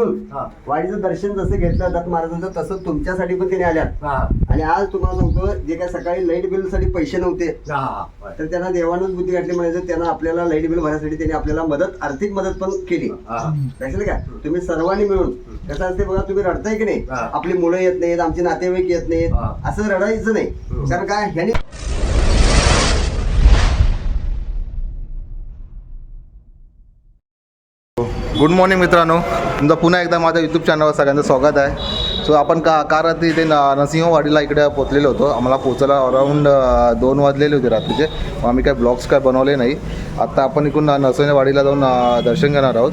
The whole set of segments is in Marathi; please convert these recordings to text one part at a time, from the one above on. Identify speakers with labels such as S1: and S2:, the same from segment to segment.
S1: बघून
S2: हा.
S1: वाडीचं दर्शन जसं घेतलं दत्त महाराजांचं तसं तुमच्यासाठी पण त्यांनी आल्यात.
S2: हा.
S1: आणि आज तुम्हाला सांगतो जे काय सकाळी लाइट बिलसाठी पैसे नव्हते तर त्यांना देवानच बुद्धी घातली म्हणायचं त्यांना आपल्याला लाइट बिल भरण्यासाठी त्यांनी आपल्याला मदत आर्थिक मदत पण केली.
S2: हा
S1: लक्षात का? तुम्ही सर्वांनी मिळून कसं असते बघा तुम्ही रडताय की नाही. आपली मुलं येत नाहीत आमचे नातेवाईक येत नाहीत. असं रडायचं नाही. कारण काय? ह्याने
S3: गुड मॉर्निंग मित्रांनो. तुमचं पुन्हा एकदा माझ्या यूट्यूब चॅनलवर सगळ्यांचं स्वागत आहे. सो आपण का का रात्री इथे न नरसिंहवाडीला इकडे पोचलेलो होतो. आम्हाला पोचायला अराऊंड दोन वाजलेले होते रात्रीचे. मग आम्ही काय ब्लॉग्स काय बनवले नाही. आत्ता आपण इकडून नरसिंहवाडीला जाऊन दर्शन घेणार आहोत.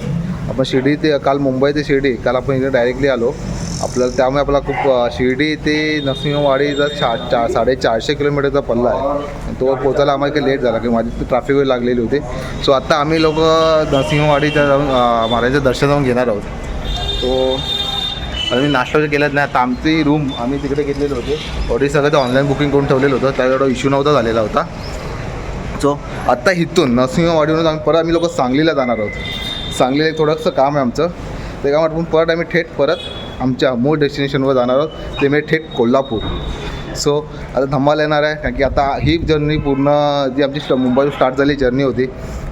S3: आपण शिर्डी ते काल मुंबई ते शिर्डी. काल आपण इकडे डायरेक्टली आलो. आपल्याला त्यामुळे आपला खूप शिर्डी ते नरसिंहवाडीचा चा चा साडेचारशे किलोमीटरचा पल्ला आहे. तो पोचायला आम्हाला काही लेट झाला की माझी ट्रॅफिक लागलेली होती. सो आत्ता आम्ही लोक नरसिंहवाडीच्या जाऊन अ, दर्शन जाऊन घेणार आहोत. तो आम्ही नाश्ता वगैरे केलाच नाही. आता आमची रूम आम्ही तिकडे घेतलेले होते. ऑलरेडी सगळं ते ऑनलाईन बुकिंग करून ठेवलेलं होतं. त्या इश्यू नव्हता झालेला होता. सो आत्ता इथून नरसिंहवाडीवरून आम्ही परत आम्ही लोक सांगलीला जाणार आहोत. सांगलीला एक थोडंसं काम आहे आमचं. ते काम आटपून परत आम्ही थेट परत आमच्या मूळ डेस्टिनेशनवर जाणार आहोत. ते म्हणजे थेट कोल्हापूर. सो आता धमाल येणार आहे कारण की आता ही जर्नी पूर्ण जी आमची स्ट- मुंबईतून स्टार्ट झाली जर्नी होती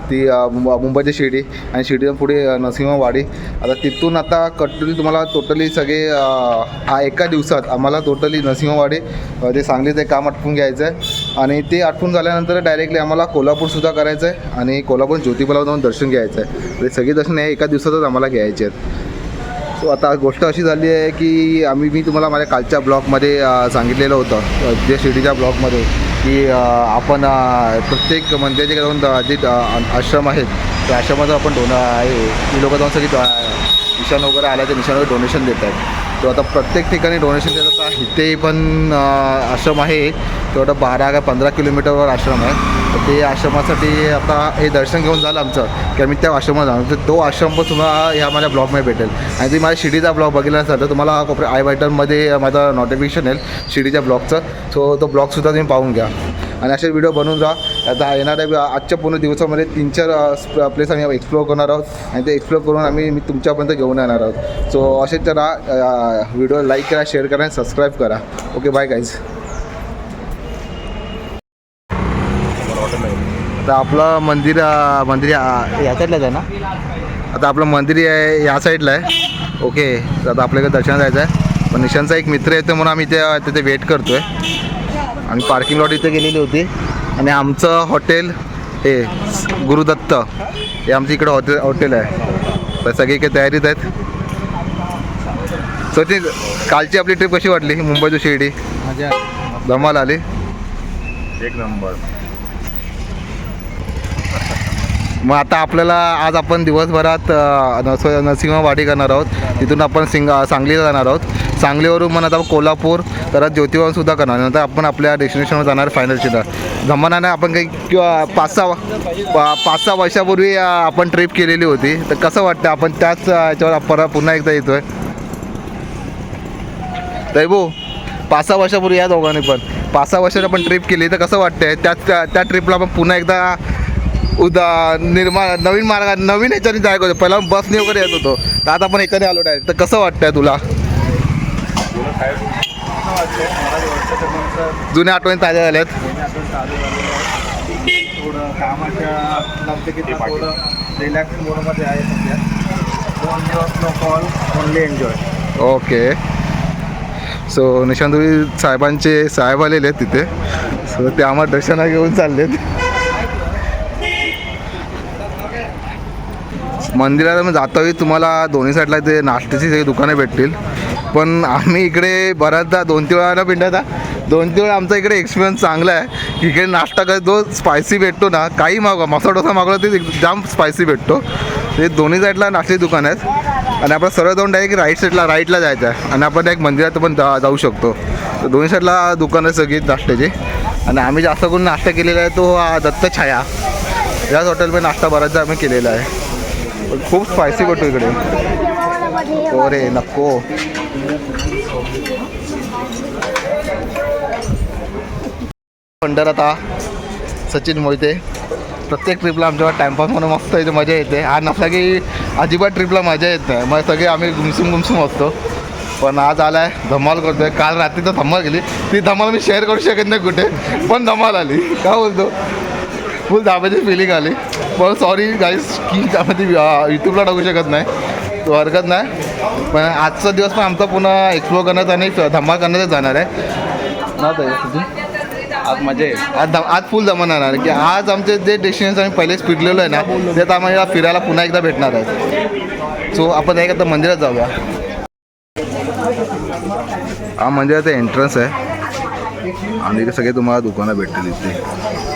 S3: ती मुंबईची शिर्डी आणि शिर्डीतून पुढे नरसिंहवाडी. आता तिथून आता कटली तुम्हाला टोटली सगळे हा एका दिवसात आम्हाला टोटली नरसिंहवाडी ते सांगली ते काम आटपून घ्यायचं आहे आणि ते आटपून झाल्यानंतर डायरेक्टली आम्हाला कोल्हापूरसुद्धा करायचं आहे आणि कोल्हापूर ज्योतिबाला जाऊन दर्शन घ्यायचं आहे ते म्हणजे सगळी दर्शन हे एका दिवसातच आम्हाला घ्यायचे आहेत. सो आता गोष्ट अशी झाली आहे की आम्ही मी तुम्हाला माझ्या कालच्या ब्लॉगमध्ये सांगितलेलं होतं जे शिर्डीच्या ब्लॉगमध्ये की आपण प्रत्येक मंदिराचे जाऊन जे आश्रम आहेत त्या आश्रमाचं आपण डोन आहे. ती लोकं जाऊन सगळी अ, निशाण वगैरे आल्या तर निशाण वगैरे डोनेशन देत आहेत. तो आता प्रत्येक ठिकाणी डोनेशन देत आता इथे पण आश्रम आहे तेवढं बारा का पंधरा किलोमीटरवर आश्रम आहे. तर ते आश्रमासाठी आता हे दर्शन घेऊन झालं आमचं की आम्ही त्या आश्रमात जाणार. तर तो आश्रम पण तुम्हाला ह्या माझ्या ब्लॉगमध्ये भेटेल. आणि तुम्ही माझ्या शिर्डीचा ब्लॉग बघितला असाल तर तुम्हाला कोपऱ्या आय बायटनमध्ये माझा नोटिफिकेशन येईल शिर्डीच्या ब्लॉगचं सो तो ब्लॉगसुद्धा तुम्ही पाहून घ्या. आणि असे व्हिडिओ बनवून राहा. आता येणाऱ्या आजच्या पूर्ण दिवसामध्ये तीन चार प्लेस आम्ही एक्सप्लोअर करणार आहोत. आणि ते एक्सप्लोअर करून आम्ही मी तुमच्यापर्यंत घेऊन येणार आहोत. सो असेच तर व्हिडिओ लाईक करा शेअर करा आणि सबस्क्राईब करा. ओके बाय गाईज आता आपलं मंदिर मंदिर या साईडलाच आहे ना. आता आपलं मंदिर आहे या साईडला आहे. ओके तर आता आपल्याकडे दर्शन जायचं आहे. पण निशांचा एक मित्र येतो म्हणून आम्ही त्या तिथे वेट करतो आहे आणि पार्किंग लॉट इथे गेलेली होती. आणि आमचं हॉटेल हे गुरुदत्त हे आमचं इकडं हॉटेल हॉटेल आहे. तर सगळे काही तयारीत आहेत. सो ती कालची आपली ट्रिप कशी वाटली? मुंबई टू शिर्डी धमाल आली.
S2: एक नंबर.
S3: मग आता आपल्याला आज आपण दिवसभरात नस नरसिंहवाडी करणार आहोत. तिथून आपण सिंग सांगलीला जाणार आहोत. सांगलीवरून मग आता कोल्हापूर परत ज्योतिबासुद्धा करणार. नंतर आपण आपल्या डेस्टिनेशनवर जाणार फायनल शिटा जमानाने आपण काही किंवा पाच सहा पा- पाच सहा वर्षापूर्वी आपण ट्रिप केलेली होती. तर कसं वाटतं आपण त्याच याच्यावर परत पुन्हा एकदा येतो आहे दैबू पाच सहा वर्षापूर्वी या दोघांनी पण. पाच सहा वर्षाची आपण ट्रिप केली. तर कसं वाटतंय? त्याच त्या त्या ट्रिपला आपण पुन्हा एकदा उदा निर्माण नवीन मार्ग नवीन याच्याने जायक होतो. पहिला बसने वगैरे येत होतो. तर आता आपण ह्याच्याने आलो डायरेक्ट तर कसं वाटतंय तुला? जुन्या आठवणी ताज्या झाल्यात.
S2: थोडं कामाच्या आहे सध्या call only enjoy
S3: okay so निशांतुरी साहेबांचे साहेब आलेले आहेत तिथे. सो ते आम्हाला दर्शना घेऊन चाललेत. मंदिरात मग जातावेळी तुम्हाला दोन्ही साईडला ते नाश्त्याची सगळी दुकानं भेटतील. पण आम्ही इकडे बऱ्याचदा दोन तीन वेळा पिंडाचा दोन तीन वेळा आमचा इकडे एक्सपिरियन्स चांगला आहे. की इकडे नाश्ता कर जो स्पायसी भेटतो ना काही मागवा मसाला डोसा मागवला ते जाम स्पायसी भेटतो. ते दोन्ही साईडला नाश्त्याची दुकान आहेत. आणि आपण सरळ जाऊन डायरेक्ट राईट साईडला राईटला जायचं आहे. आणि आपण एक मंदिरात पण जा जाऊ शकतो. तर दोन्ही साईडला दुकानं सगळी नाश्त्याची. आणि आम्ही जास्त करून नाश्ता केलेला आहे तो हा दत्त छाया याच हॉटेलमध्ये नाश्ता बऱ्याचदा आम्ही केलेला आहे. खूप स्पायसी भेटतो इकडे. हो रे नको. पंढर आता सचिन मोहिते. प्रत्येक ट्रिपला आमच्या टाईमपास म्हणून मस्त इथे मजा येते. हा नसला की अजिबात ट्रिपला मजा येत नाही. मग सगळे आम्ही गुमसुम गुमसुम असतो. पण आज आलाय धमाल करतोय. काल रात्री तर धमाल गेली ती धमाल मी शेअर करू शकत नाही कुठे पण धमाल आली. का बोलतो? फुल धाब्याची फिलिंग आली. पण सॉरी गाईस की त्यामध्ये यूट्यूबला टाकू शकत नाही. तो हरकत नाही. पण आजचा दिवस पण आमचा पुन्हा एक्सप्लोर करण्यात आणि धमाल करण्यातच जाणार आहे. ना तुझी?
S2: आज मजा आहे
S3: आज आज फुल जमा राहणार की आज आमचे जे डेस्टिनेशन आम्ही पहिलेच फिरलेलो आहे ना ते आता आम्हाला फिरायला पुन्हा एकदा भेटणार आहे सो आपण एक आता मंदिरात जाऊया. हा मंदिराचं एंट्रन्स आहे. आणि सगळे तुम्हाला दुकानं भेटतील इथे.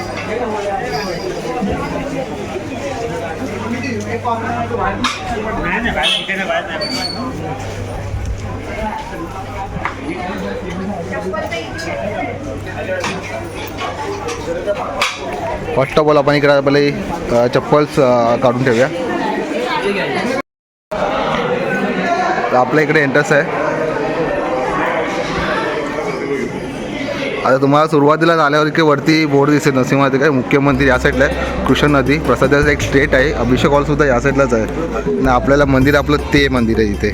S3: फर्स्ट ऑफ ऑल आपण इकडे पहिले अ, चप्पल्स अ, काढून ठेवूया. तर आपल्या इकडे एंट्रन्स आहे. आता तुम्हाला सुरुवातीला आल्यावर की वरती बोर्ड दिसेल नरसिंह काय मुख्यमंत्री या साईडला आहे कृष्ण नदी. प्रसादाचं एक स्टेट आहे. अभिषेक हॉल सुद्धा या साईडलाच आहे. आणि आपल्याला मंदिर आपलं ते मंदिर आहे इथे.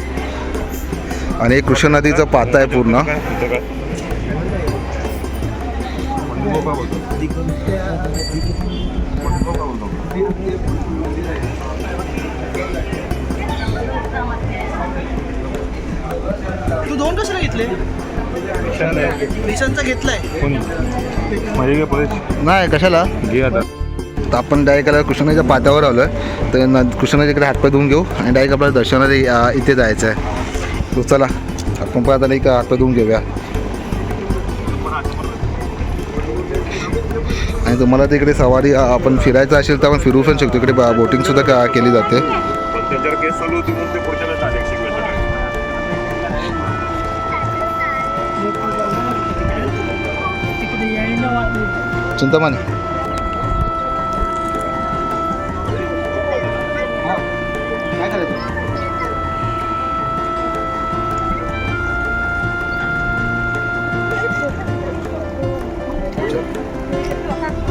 S3: आणि हे कृष्ण नदीचं पाता आहे पूर्ण.
S4: तू दोन कशाला घेतले? घेतलाय.
S3: नाही कशाला? तर आपण डायरेक्ट आला कृष्णाच्या पात्यावर आलो आहे तर न कृष्णाच्या इकडे हातपाय धुवून घेऊ आणि डायरेक्ट आपल्याला दर्शनाला इथे जायचं आहे तो चला आपण पण आता एक हातपाय धुवून घेऊया. आणि तुम्हाला तिकडे सवारी आपण फिरायचं असेल तर आपण फिरू पण शकतो. इकडे बोटिंगसुद्धा का केली जाते. चिंतामणी.
S1: काय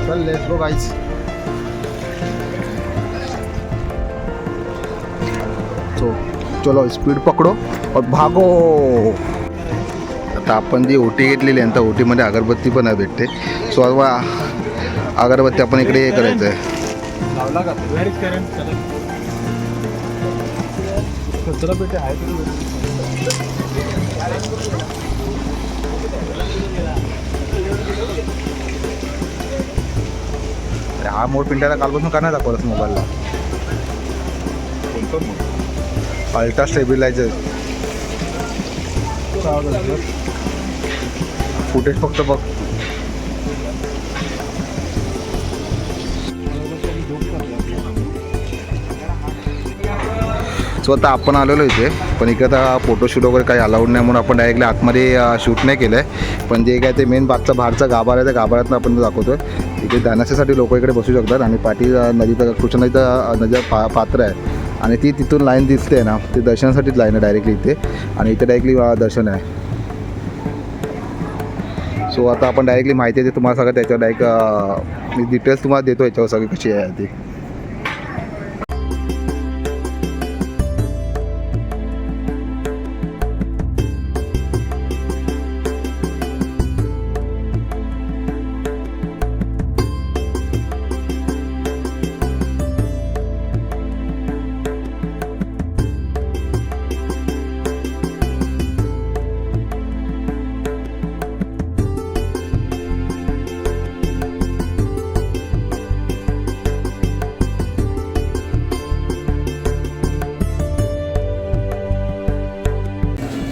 S3: चल लेट्स गो गाइस तो चलो स्पीड पकडो और भागो. आपण जी ओटी घेतलेली आहे त्या ओटीमध्ये अगरबत्ती पण आहे भेटते. सो आता अगरबत्ती आपण इकडे हे करायचं आहे हा मोड पिंट्याला कालपासून का नाही दाखवत मोबाईलला? अल्ट्रा स्टेबिलायझर फुटेज फक्त बघ. सो आता आपण आलेलो इथे पण इकडे आता फोटोशूट वगैरे काही अलाउड नाही म्हणून आपण डायरेक्टली आतमध्ये शूट नाही केलं आहे पण जे काय ते मेन बागचा बाहेरचा गाभार आहे त्या गाभाऱ्यातनं आपण दाखवतो आहे इथे जाण्यासाठी लोक इकडे बसू शकतात आणि पाठी नदीचं कृष्ण नदीचं अ, पा पात्र आहे. आणि ती तिथून लाईन दिसते ना ते दर्शनासाठीच लाईन आहे डायरेक्टली इथे. आणि इथे डायरेक्टली दर्शन आहे. सो आता आपण डायरेक्टली माहिती आहे ते तुम्हाला सगळं त्याच्यावर डायरेक्ट मी डिटेल्स तुम्हाला देतो याच्यावर सगळी कशी आहे ती.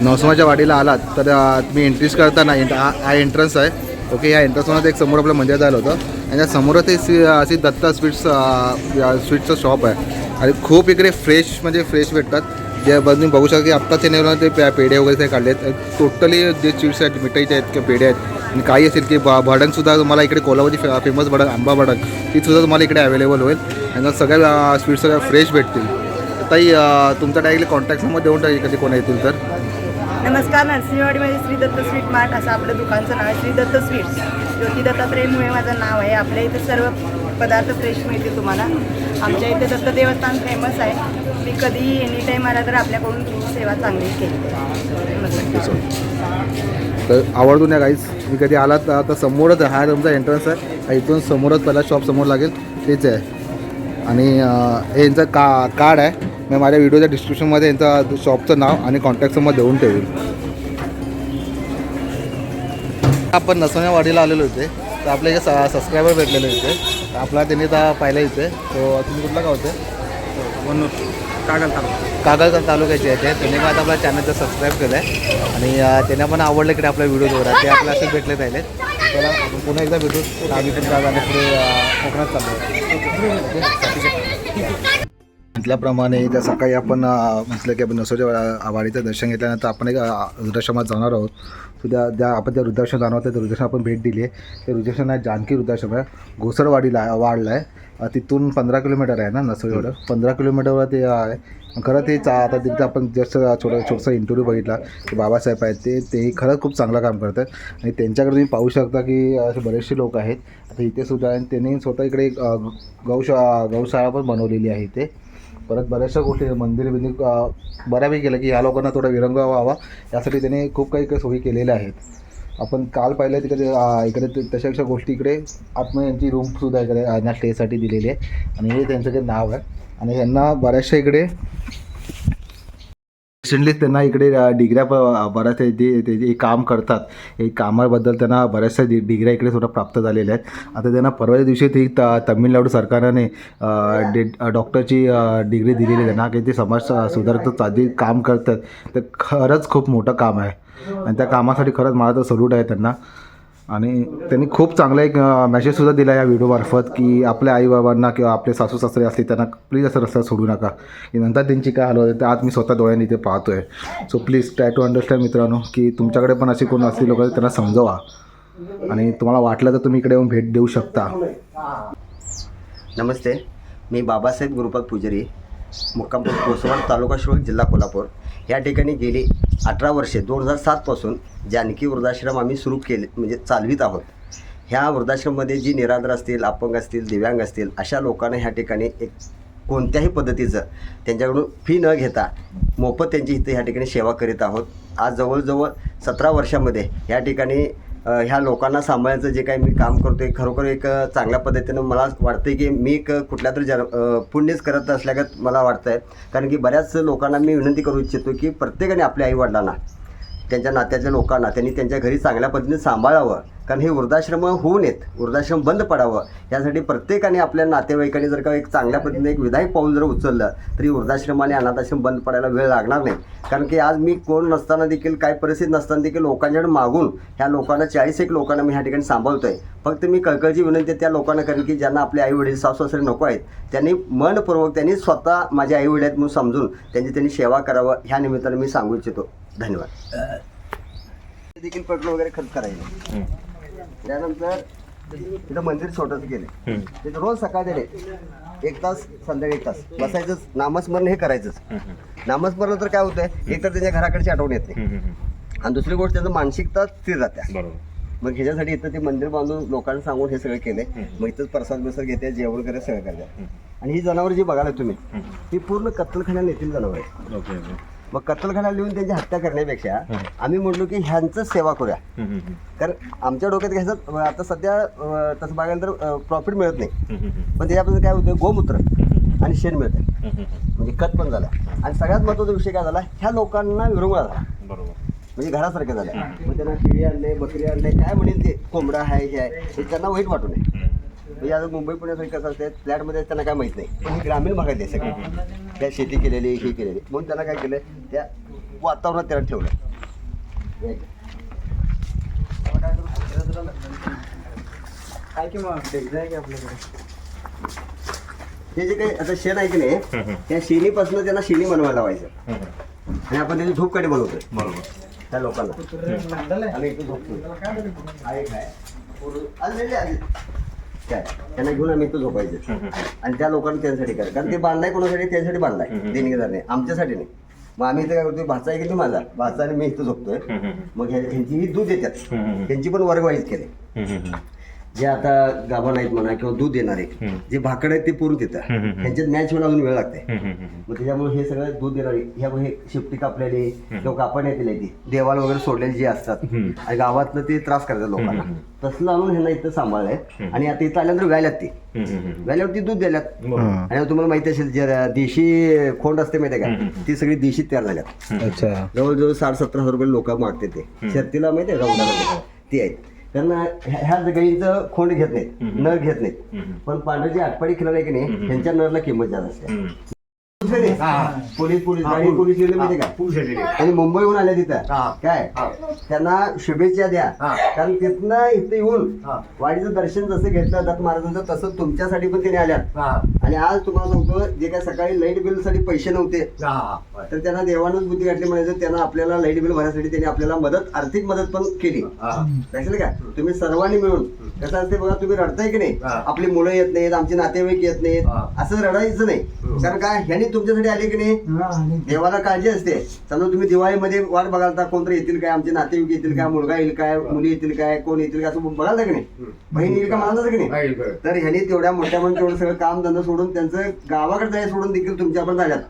S3: नवसमाच्या वाडीला आलात तर तुम्ही एंट्रीज करताना एंट- हा हा एंट्रन्स आहे. ओके या एंट्रन्समध्ये एक समोर आपलं मंदिर झालं होतं. आणि त्या समोर ते सी अशी दत्ता स्वीट्स स्वीट्सचं स्वीटचं शॉप आहे. आणि खूप इकडे फ्रेश म्हणजे फ्रेश भेटतात. जे तुम्ही बघू शकता की आत्ता ते ते पेढे वगैरे ते काढले आहेत टोटली जे स्वीट्स आहेत मिठाईचे आहेत किंवा पेढे आहेत आणि काही असेल की भ- भडंगसुद्धा तुम्हाला इकडे कोल्हापूरची फे फेमस भडंग आंबा भडंग तीसुद्धा तुम्हाला इकडे अवेलेबल होईल. आणि सगळ्या स्वीट्स सगळ्या फ्रेश भेटतील. ताई अ, तुमचा डायरेक्टली कॉन्टॅक्ट नंबर देऊन टाकेल कधी कोण येतील तर?
S5: नमस्कार नरसिंहवाडीमध्ये श्री दत्त स्वीट मार्ट असं आपलं दुकानचं नाव आहे श्री दत्त स्वीट्स ज्योती दत्तात्रय मुळे माझं नाव आहे. आपल्या इथे सर्व पदार्थ फ्रेश मिळतील तुम्हाला. आमच्या इथे दत्त देवस्थान फेमस आहे. मी कधीही एनी टाईम आला तर आपल्याकडून सेवा चांगली केली. नमस्कार
S3: तर आवडून या गाईज मी कधी आलात तर आता समोरच आहे. हा तुमचा एंट्रन्स आहे. हा इथून समोरच पहिला शॉप समोर लागेल. तेच आहे. आणि अं, हे यांचं का कार्ड आहे. मी माझ्या व्हिडिओच्या डिस्क्रिप्शनमध्ये यांचं शॉपचं नाव आणि कॉन्टॅक्ट नंबर देऊन ठेवेल आपण नसवण्यावाडीला आलेलो होते तर आपल्या इथे सबस्क्रायबर भेटलेले होते तर आपला त्यांनी तर पाहिलं इथे. तो तुम्ही कुठला गाव होते
S2: कागल तालुका.
S3: कागलकर तालुक्याचे आहे ते त्यांनी पण आता आपल्या चॅनलचं सबस्क्राईब केलं आहे आणि त्यांना पण आवडलं की आपल्या व्हिडिओ वगैरे ते आपल्या असेच भेटले राहिले त्याला आपण पुन्हा एकदा भेटू. आम्ही पण पुढे कोकणात चाललो म्हटल्याप्रमाणे त्या सकाळी आपण म्हटलं की आपण नसोच्या वाडीचं दर्शन घेतल्यानंतर आपण एक वृद्धाश्रमात जाणार आहोत. सो त्या ज्या आपण त्या वृद्धाश्रम जाणार आहोत त्या वृद्धाश्रम आपण भेट दिली आहे. ते वृद्धाश्रम आहे जानकी वृद्धाश्रम आहे. घोसरवाडीला वाढला आहे तिथून पंधरा किलोमीटर आहे ना नसोडीवर पंधरा किलोमीटरवर ते आहे. खरं ते चा आता तिथं आपण जस्ट छोटा छोटासा इंटरव्ह्यू बघितला ते बाबासाहेब आहेत ते ते खरंच खूप चांगलं काम करतात. आणि त्यांच्याकडे तुम्ही पाहू शकता की असे बरेचसे लोक आहेत. आता इथे सुद्धा आहे त्यांनी स्वतः इकडे गौशा गौशाळा पण बनवलेली आहे इथे. परत बऱ्याचशा गोष्टी मंदिर बिंदी बऱ्यापैकी केलं की ह्या लोकांना थोडा विरंगुळा व्हावा. यासाठी त्यांनी खूप काही काही सोयी केलेल्या आहेत. आपण काल पाहिलं तिकडे इकडे तशापेक्षा गोष्टी इकडे आत्मा यांची रूमसुद्धा इकडे यांना स्टेसाठी दिलेली आहे. आणि हे त्यांचं काही नाव आहे. आणि यांना बऱ्याचशा इकडे रिसेंटली त्यांना इकडे डिग्र्या प बऱ्याच ते जे ते जे काम करतात हे कामाबद्दल त्यांना बऱ्याचशा डि डिग्र्या इकडे थोडं प्राप्त झालेल्या आहेत. आता त्यांना परवाच्या दिवशी ती त तमिळनाडू सरकारने डे डॉक्टरची डिग्री दिलेली आहे. त्यांना की ते समाज सुधारक साधी काम करतात. तर खरंच खूप मोठं काम आहे. आणि त्या कामासाठी खरंच मला तर सल्यूट आहे त्यांना. आणि त्यांनी खूप चांगला एक मेसेजसुद्धा दिला या व्हिडिओमार्फत की आपल्या आईबाबांना किंवा आपले सासू सासरे असतील त्यांना प्लीज असं रस्ता सोडू नका. की नंतर त्यांची काय हाल होते ते आज मी स्वतः डोळ्यांनी इथे पाहतो आहे so please try to understand मित्रांनो की तुमच्याकडे पण अशी कोण असतील लोक त्यांना समजवा. आणि तुम्हाला वाटलं तर तुम्ही इकडे येऊन भेट देऊ शकता.
S1: नमस्ते मी बाबासाहेब गुरुपाद पुजारी मुक्कामपूर कोसवाड तालुका शिरोळ जिल्हा कोल्हापूर. या ठिकाणी गेली अठरा वर्षे दोन हजार सातपासून जानकी वृद्धाश्रम आम्ही सुरू केले म्हणजे चालवित आहोत. ह्या वृद्धाश्रममध्ये जी निराधार असतील अपंग असतील दिव्यांग असतील अशा लोकांना ह्या ठिकाणी एक कोणत्याही पद्धतीचं त्यांच्याकडून फी न घेता मोफत त्यांची इथे ह्या ठिकाणी सेवा करीत आहोत. आज जवळजवळ सतरा वर्षामध्ये ह्या ठिकाणी ह्या लोकांना सांभाळायचं जे काही मी काम करतो आहे खरोखर एक चांगल्या पद्धतीनं मला वाटते की मी एक कुठल्या तरी जन पुण्यच करत असल्यागत मला वाटतं आहे कारण की बऱ्याच लोकांना मी विनंती करू इच्छितो की प्रत्येकाने आपल्या आईवडिलांना त्यांच्या नात्याच्या लोकांना त्यांनी त्यांच्या घरी चांगल्या पद्धतीने सांभाळावं. कारण हे वृद्धाश्रम होऊ नयेत वृद्धाश्रम बंद पडावं. यासाठी प्रत्येकाने आपल्या नातेवाईकांनी जर का एक चांगल्या पद्धतीने एक विधायक पाऊल जर उचललं तरी वृद्धाश्रम आणि अनाथाश्रम बंद पडायला वेळ लागणार नाही. कारण की आज मी कोण नसताना देखील काय परिस्थिती नसताना देखील लोकांच्याकडे मागून ह्या लोकांना चाळीस एक लोकांना मी ह्या ठिकाणी सांभाळतो आहे फक्त मी कळकळची विनंती आहे त्या लोकांना करेन की ज्यांना आपले आई वडील सासू सासरे नको आहेत त्यांनी मनपूर्वक त्यांनी स्वतः माझे आई वडील आहेत म्हणून समजून त्यांची त्यांनी सेवा करावं ह्या निमित्ताने मी सांगू इच्छितो. धन्यवाद. देखील पेट्रोल वगैरे खर्च करायचे त्यानंतर तिथं मंदिर छोटंसं केलं तिथं रोज सकाळ एक तास संध्याकाळी एक तास. बसायचंच. नामस्मरण हे करायचंच. नामस्मरण तर काय होतंय? एक तर त्यांच्या घराकडची आठवण येत आणि दुसरी गोष्ट त्यांचं मानसिकता स्थिर
S6: बरोबर.
S1: मग ह्याच्यासाठी इथं ते मंदिर बांधून लोकांना सांगून हे सगळं केलंय. मग इथंच प्रसाद बिसाद घेते जेवण वगैरे सगळं करतात आणि ही जनावर जी बघायला तुम्ही ही पूर्ण कत्तलखान्यात येथील जनावर आहे
S6: ओके ओके.
S1: मग कत्तलखान्यात लिहून त्यांची हत्या करण्यापेक्षा आम्ही म्हटलो की ह्यांचंच सेवा करूया. कारण आमच्या डोक्यात घ्यायचं आता सध्या तसं बघायला तर प्रॉफिट मिळत नाही. पण त्याच्यापासून काय होतं गोमूत्र आणि शेण मिळतं म्हणजे खत पण झालं. आणि सगळ्यात महत्त्वाचा विषय काय झाला ह्या लोकांना विरंगुळा झाला
S6: बरोबर.
S1: म्हणजे घरासारखं झालं. मग त्यांना शेळी आणले बकरी आणले काय म्हणेल ते? कोंबडा आहे हे आहे. हे त्यांना वाईट वाटू नये. म्हणजे आता मुंबई पुण्यासाठी कसं असते फ्लॅटमध्ये त्यांना काय माहीत नाही. पण ही ग्रामीण भागात आहे सगळं त्या शेती केलेली हे केलेली. म्हणून त्यांना काय केलं त्या वातावरणात त्याला ठेवलं
S2: काय की मग? आहे की आपल्याकडे?
S1: हे जे काही आता शेण आहे की नाही त्या शेणीपासून त्यांना शेणी बनवायला लावायचं. आणि आपण त्याची झोपकाठी बनवतोय?
S6: बरोबर.
S1: त्या लोकांना. आणि इथे झोपतो आहे. आलेले आहेत. काय त्यांना घेऊन आम्ही इथं झोपायचं. आणि त्या लोकांना त्यांच्यासाठी करायचं कारण ते बांधलाय कोणासाठी? त्यांच्यासाठी बांधलाय. देणगीदारने आमच्यासाठी नाही. मग आम्ही इथं काय करतोय? भाचा आहे की नाही माझा? भाचा आणि मी इथं झोपतोय. मग ह्या- ह्यांची ही दूध देतात त्यांची पण वर्गवाईज केले जे आता गाभा नाहीत म्हणा किंवा दूध देणारे जे भाकड आहेत ते पूर्ण तिथं त्यांच्यात मॅच व्हायला अजून वेळ लागते. मग त्याच्यामुळे हे सगळं दूध देणारे ह्या हे शिफ्टी कापलेले किंवा कापड येतील ती देवाला वगैरे सोडलेले जे असतात. आणि गावातलं ते त्रास करतात लोकांना. तसलं आणून ह्यांना इथं सांभाळलंय. आणि आता इथं आल्यानंतर व्याल्यात ते व्याल्यावरती दूध द्याल्यात आणि तुम्हाला माहिती असेल जे देशी खोंड असते माहिती आहे का? ती सगळी देशी तयार झाल्यात.
S3: अच्छा.
S1: जवळजवळ साठ सत्तर हजार रुपये लोक मागते ते. शर्तीला माहिती आहे ती आहेत. त्यांना ह्या ह्या गाईचं खोंड घेत नाहीत नर घेत नाहीत. पण पांढरे जे आटपाडी आहे की नाही त्यांच्या नरला किंमत जास्त असते. पोलीस पोलीस गाडी पोलीस माहिती का आणि मुंबईहून आल्या तिथं. काय? त्यांना शुभेच्छा द्या. कारण तिथनं इथं येऊन वाडीचं दर्शन जसं घेतलं दत्त महाराजांचं तसं तुमच्यासाठी पण त्यांनी आल्यात. आणि आज तुम्हाला सांगतो जे काय सकाळी लाइट बिलसाठी पैसे नव्हते तर त्यांना देवानच बुद्धी घातली म्हणायचं त्यांना आपल्याला लाइट बिल भरण्यासाठी त्यांनी आपल्याला मदत आर्थिक मदत पण केली. लक्षात का? तुम्ही सर्वांनी मिळून कसं असते बघा तुम्ही रडताय की नाही? आपली मुलं येत नाहीत आमचे नातेवाईक येत नाहीत. असं रडायचं नाही. कारण काय ह्यांनी तुमच्यासाठी आले की नाही? देवाला काळजी असते. समजा तुम्ही दिवाळीमध्ये वाट बघालता कोणतरी येतील काय आमचे नातेवाईक येतील काय मुलगा येईल काय मुली येतील काय कोण येतील काय असं बघालता की नाही? बहीण येईल का म्हणाल की नाही? तर ह्यांनी तेवढ्या मोठ्या मोठ्या तेवढं सगळं काम धंदा सोडून त्यांचं गावाकडे जायला सोडून देखील तुमच्यापर्यंत आल्यात.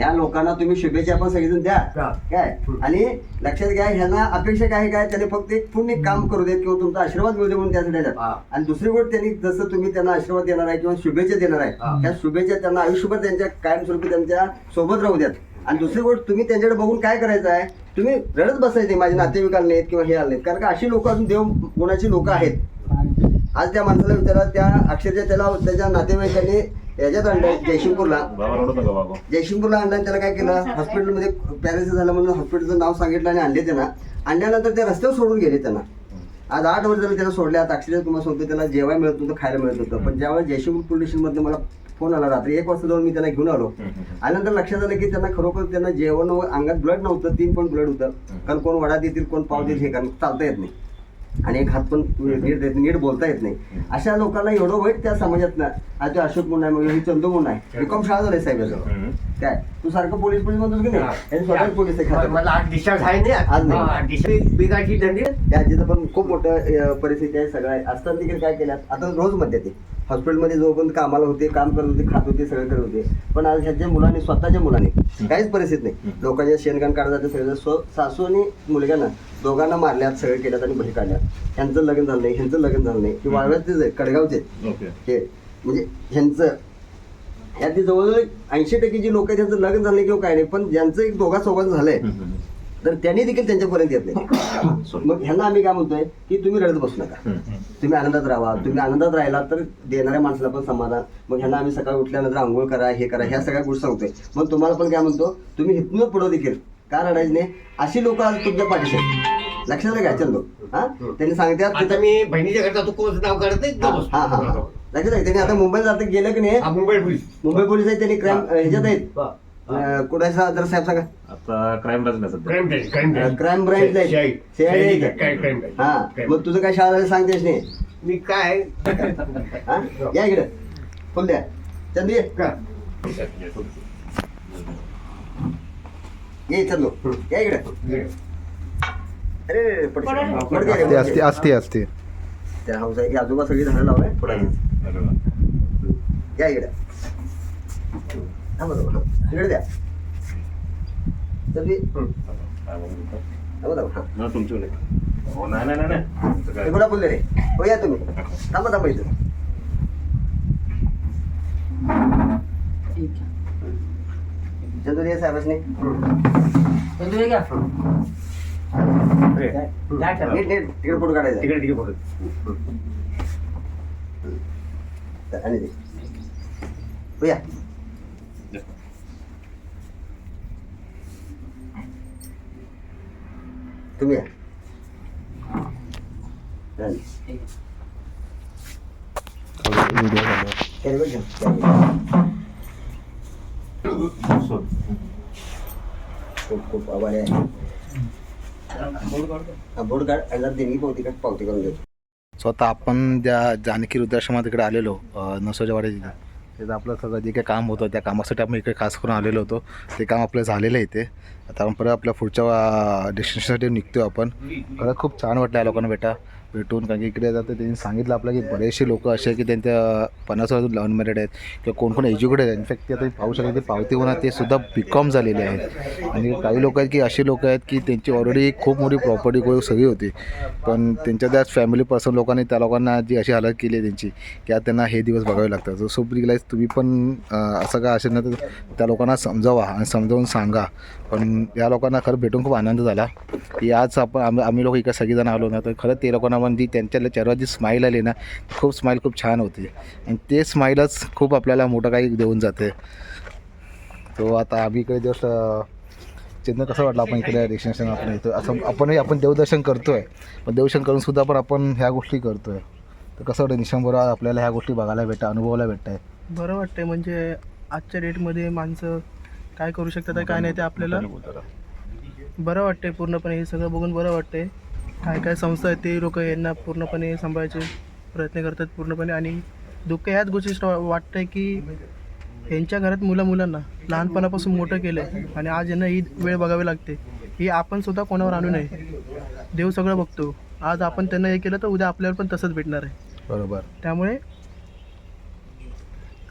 S1: ह्या लोकांना तुम्ही शुभेच्छा पण सगळेजण द्या. काय? आणि लक्षात घ्या ह्यांना अपेक्षा काय काय? त्याने फक्त एक पुण्य काम करू देत किंवा तुमचा आशीर्वाद मिळू दे म्हणून त्यासाठी. आणि दुसरी गोष्ट त्यांनी जसं तुम्ही त्यांना आशीर्वाद देणार आहे किंवा शुभेच्छा देणार आहे त्या शुभेच्छा त्यांना आयुष्यभर त्यांच्या कायमस्वरूपी त्यांच्यासोबत राहू द्यात. आणि दुसरी गोष्ट तुम्ही त्यांच्याकडे बघून काय करायचं आहे तुम्ही रडत बसायचे माझे नातेवाईक आले नाहीत किंवा हे आले नाहीत. कारण का अशी लोक अजून देव गुणाची लोक आहेत? आज त्या माणसाला विचारा त्या अक्षरशः त्याला त्याच्या नातेवाईकांनी याच्यात आणलं जयशिंगपूरला
S6: बाबा रडू नका बाबा.
S1: जयशिंगपूरला आणलं आणि त्याला काय केलं? हॉस्पिटलमध्ये पॅरेसिस झालं म्हणून हॉस्पिटलचं नाव सांगितलं आणि आणले त्यांना. आणल्यानंतर ते रस्त्यावर सोडून गेले त्यांना. आज आठ वर्ष झाले त्याला सोडले. आता अक्षरशः तुम्हाला सांगतो त्याला जेवाय मिळत होतं खायला मिळत होतं पण ज्यावेळेस जयशिंगपूर पोलीस स्टेशनमध्ये मला फोन आला रात्री एक वाजता जाऊन मी त्यांना घेऊन आलो. आल्यानंतर लक्षात आलं की त्यांना खरोखर त्यांना जेवण अंगात ब्लड नव्हतं तीन पण ब्लड होतं. कारण कोण वडा देतील कोण पाव देतील हे कारण चालता येत नाही. आणि एक हात पण नीट नीट बोलता येत नाही. अशा लोकांना एवढं वाईट त्या समाजात ना आज अशोक म्हणून आहे मग चंदू म्हणून आहे रिकॉम शाळा झाले साहेब. काय? तू सारखं पोलीस पोलीस म्हणतोस की नाही? स्वतःच पोलीस आहे खात्यात.
S7: मला आठ डिस्चार्ज आहे ना
S1: आज नाही.
S7: discharge बिगाची दंडी
S1: त्या आजीचं पण खूप मोठं परिस्थिती आहे सगळं आहे. असताना देखील काय केल्यात आता रोजमध्ये ते. हॉस्पिटलमध्ये जोपर्यंत कामाला होते काम करत होते खात होते सगळं करत होते. पण आज ह्याच्या मुलांनी स्वतःच्या मुलांनी काहीच परिस्थिती नाही. लोकांच्या शेणगण काढत जाते सगळं स्व सासू आणि मुलग्यानं दोघांना मारल्यात सगळं केल्यात आणि बही काढल्यात. ह्यांचं लग्न झालं नाही ह्यांचं लग्न झालं नाही. की वाळव्याचेच आहे कडगावचे हे म्हणजे ह्यांचं यातली जवळजवळ ऐंशी टक्के जी लोक आहेत त्यांचं लग्न झालं किंवा काय नाही पण ज्यांचं एक दोघा सोबत झालंय तर त्यांनी देखील त्यांच्यापर्यंत येत नाही. मग ह्यांना आम्ही काय म्हणतोय की तुम्ही रडत बसू नका. तुम्ही आनंदात राहा. तुम्ही आनंदात राहिला तर देणाऱ्या माणसाला पण समाधान. मग ह्यांना आम्ही सकाळी उठल्यानंतर आंघोळ करा हे करा ह्या सगळ्या गोष्टी सांगतोय. मग तुम्हाला पण काय म्हणतो तुम्ही इथनं पुढं देखील का रडायचं नाही? अशी लोक आज तुमच्या पाठीशी लक्षात आहे का चंदू. हा? त्यांनी सांगतात
S7: आता मी बहिणीच्या घरचा तू कोणचं नाव काढत नाही?
S1: हा हा. लक्षात आहे त्यांनी आता मुंबईला जातं गेलं की नाही?
S7: मुंबई पोलीस.
S1: मुंबई पोलीस आहेत त्यांनी क्राईम ह्याच्यात आहेत. अं, कुठे जर साहेब सांगा.
S6: आता क्राईम ब्रांचला सध्या.
S7: Crime branch crime branch
S1: crime branch
S7: CID. Crime branch
S1: हा. मग तुझं काय शाळा झाली सांगतेस नाही?
S7: मी काय?
S1: हा? या इकडे. फुल द्या. चंदू ये.
S7: का?
S1: ये चंदू. या इकडे. अरे पटकन. पटकन
S3: असते
S1: ये,
S3: असते असते असते
S1: त्या हाऊस आहे. आजोबा सगळी झाडं लावलंय थोडा या इकडे. बरोबर हा. इकडे द्या. चंदू ये. हा बरोबर हा
S6: ना. तुमची नाही हो नाही नाही तुमचं काय?
S1: बोलले रे. हो या तुम्ही. थांबा थांबा इथं. चंदू ये साहेबांनी नीट नीट. तिकडे फोटो काढायचा.
S7: तिकडे तिकडे फोटो.
S1: आणि दे. हो या. तुम्ही. या राणी. कॅरीबॅग घ्या. खूप खूप आभारी आहे. हा, बोर्ड काढ आणि जरा देणगी पावती काढ पावती करून देतो.
S3: आपण ज्या जानकी वृद्धाश्रमात इकडे आलेलो नसोजवाडी तिथं आपलं सगळं जे काही काम होतं त्या कामासाठी आपण इकडे खास करून आलेलो होतो. ते काम आपलं झालेलं आहे ते आता आपण परत आपल्या पुढच्या डेस्टिनेशनसाठी निघतो आपण. खरंच खूप छान वाटलं या लोकांना बेटा भेटून कारण की इकडे जातं त्यांनी सांगितलं आपलं की बरेचसे लोक असे की त्यांच्या पन्नास वर्षातून अनमॅरिड आहेत. किंवा कोण कोण एज्युकेटेड आहेत. इनफॅक्ट ते आता पाहू शकता ते पावती होणार ते सुद्धा बी कॉम झालेले आहेत. आणि काही लोक आहेत की असे लोक आहेत की त्यांची ऑलरेडी खूप मोठी प्रॉपर्टी कोणी सगळी होती. पण त्यांच्या त्याच फॅमिली पर्सन लोकांनी त्या लोकांना जी अशी हालत केली आहे त्यांची की आज त्यांना हे दिवस बघावे लागतात. सो रिलाईज तुम्ही पण असं काय असेल ना तर त्या लोकांना समजावा आणि समजावून सांगा. पण या लोकांना खरं भेटून खूप आनंद झाला. की आज आपण आम्ही आम्ही लोक इकडे सगळेजण आलो ना तर खरंच ते लोकांना जी त्यांच्या चेहऱ्यावर जी स्माईल आली ना खूप स्माईल खूप छान होती. आणि ते स्माईलच खूप आपल्याला मोठं काही देऊन जाते. तो आता आम्ही इकडे जस्ट चिन्ह कसं वाटलं आपण इकडे डेस्टिनेशन आपण येतो असं आपणही आपण देवदर्शन करतो आहे पण देवदर्शन करून सुद्धा पण आपण ह्या गोष्टी करतो आहे तर कसं वाटतं निशंभर आपल्याला ह्या गोष्टी बघायला भेटतात अनुभवायला भेटत आहे
S4: बरं वाटतंय म्हणजे आजच्या डेटमध्ये माणसं काय करू शकतात काय नाही ते आपल्याला बरं वाटतंय पूर्णपणे हे सगळं बघून बरं वाटतंय. काय काय संस्था आहेत ते लोक यांना पूर्णपणे सांभाळायचे प्रयत्न करतात पूर्णपणे. आणि दुःख ह्याच गोष्टीत वा- वाटतंय की यांच्या घरात मुलं मुलांना लहानपणापासून मोठं केलं आहे आणि आज यांना ही वेळ बघावी लागते. ही आपण सुद्धा कोणावर आणू नये. देव सगळं बघतो. आज आपण त्यांना हे केलं तर उद्या आपल्याला पण तसंच भेटणार आहे.
S3: बरोबर.
S4: त्यामुळे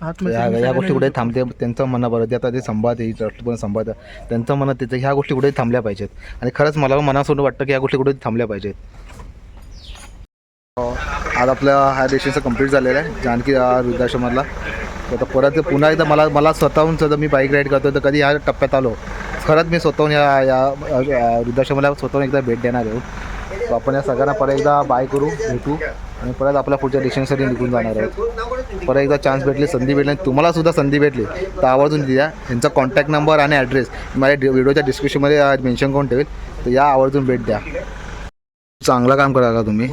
S3: या गोष्टी कुठे थांबते त्यांचं म्हणणं बरं ते आता ते सांभाळते ही पण सांभाळतं त्यांचं म्हणणं त्याचं ह्या गोष्टी कुठे थांबल्या पाहिजेत. आणि खरंच मला मनापासून वाटतं की ह्या गोष्टी कुठे थांबल्या पाहिजेत. आज आपल्या हा डेस्टिनेशन कंप्लीट झालेलं आहे जानकी अं, वृद्धाश्रमाला तर आता परत पुन्हा एकदा मला मला स्वतःहून सुद्धा मी बाईक राईड करतो तर कधी ह्या टप्प्यात आलो खरंच मी स्वतःहून या या वृद्धाश्रमाला स्वतःहून एकदा भेट देणार आहे. आपण या सगळ्यांना परत एकदा बाय करू भेटू. आणि परत आपल्या पुढच्या डेस्टिनेशनसाठी निघून जाणार आहेत. परत एकदा चान्स भेटली संधी भेटली आणि तुम्हाला सुद्धा संधी भेटली तर आवर्जून द्या यांचा कॉन्टॅक्ट नंबर आणि ॲड्रेस माझ्या व्हिडिओच्या डिस्क्रिप्शनमध्ये मेन्शन करून ठेवेल. तर या आवर्जून भेट द्या. चांगलं काम करा का तुम्ही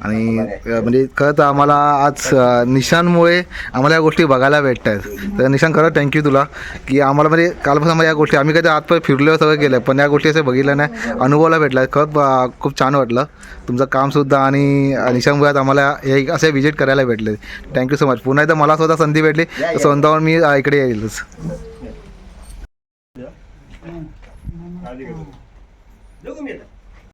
S3: आणि म्हणजे खरं तर आम्हाला आज अं, निशांमुळे आम्हाला या गोष्टी बघायला भेटत आहेत तर निशान खरं थँक्यू तुला की आम्हाला म्हणजे कालपासून आम्हाला या गोष्टी आम्ही कधी आतपर्यंत फिरलो सगळं केलं पण या गोष्टी असं बघितलं नाही अनुभवाला भेटला खरंच अं, खूप छान वाटलं तुमचं कामसुद्धा आणि आज आम्हाला हे असे विजिट करायला भेटले थँक्यू सो मच पुन्हा एकदा मला स्वतः संधी भेटली तर स्वतःहून मी इकडे येईलच?